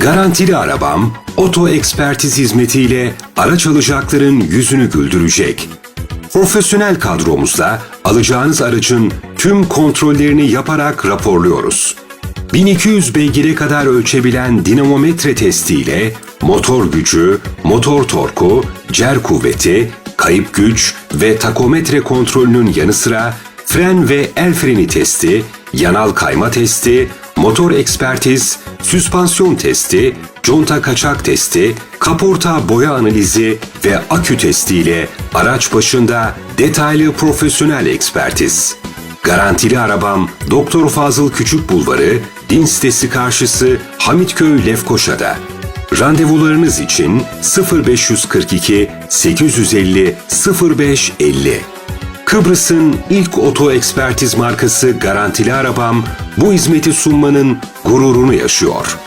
Garantili arabam, oto ekspertiz hizmetiyle araç alacakların yüzünü güldürecek. Profesyonel kadromuzla alacağınız aracın tüm kontrollerini yaparak raporluyoruz. 1200 beygire kadar ölçebilen dinamometre testiyle motor gücü, motor torku, cer kuvveti, kayıp güç ve takometre kontrolünün yanı sıra fren ve el freni testi, yanal kayma testi, motor ekspertiz, süspansiyon testi, conta kaçak testi, kaporta boya analizi ve akü testiyle araç başında detaylı profesyonel ekspertiz. Garantili arabam Doktor Fazıl Küçük Bulvarı, din sitesi karşısı Hamitköy Lefkoşa'da. Randevularınız için 0542 850 0550. Kıbrıs'ın ilk oto ekspertiz markası Garantili Arabam bu hizmeti sunmanın gururunu yaşıyor.